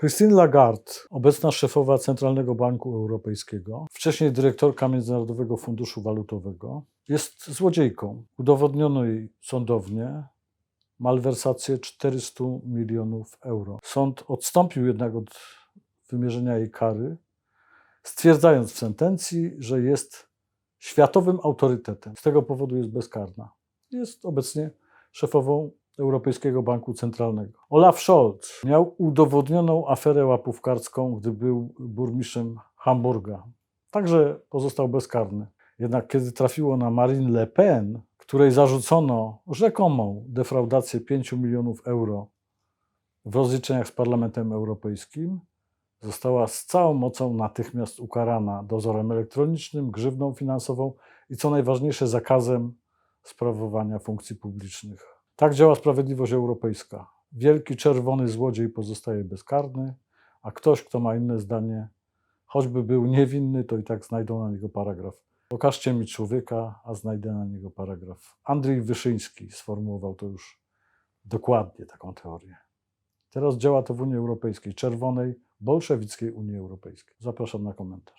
Christine Lagarde, obecna szefowa Centralnego Banku Europejskiego, wcześniej dyrektorka Międzynarodowego Funduszu Walutowego, jest złodziejką. Udowodniono jej sądownie malwersację 400 milionów euro. Sąd odstąpił jednak od wymierzenia jej kary, stwierdzając w sentencji, że jest światowym autorytetem. Z tego powodu jest bezkarna. Jest obecnie szefową Europejskiego Banku Centralnego. Olaf Scholz miał udowodnioną aferę łapówkarską, gdy był burmistrzem Hamburga. Także pozostał bezkarny. Jednak kiedy trafiło na Marine Le Pen, której zarzucono rzekomą defraudację 5 milionów euro w rozliczeniach z Parlamentem Europejskim, została z całą mocą natychmiast ukarana dozorem elektronicznym, grzywną finansową i co najważniejsze zakazem sprawowania funkcji publicznych. Tak działa sprawiedliwość europejska. Wielki czerwony złodziej pozostaje bezkarny, a ktoś, kto ma inne zdanie, choćby był niewinny, to i tak znajdą na niego paragraf. Pokażcie mi człowieka, a znajdę na niego paragraf. Andrzej Wyszyński sformułował to już dokładnie, taką teorię. Teraz działa to w Unii Europejskiej, czerwonej, bolszewickiej Unii Europejskiej. Zapraszam na komentarz.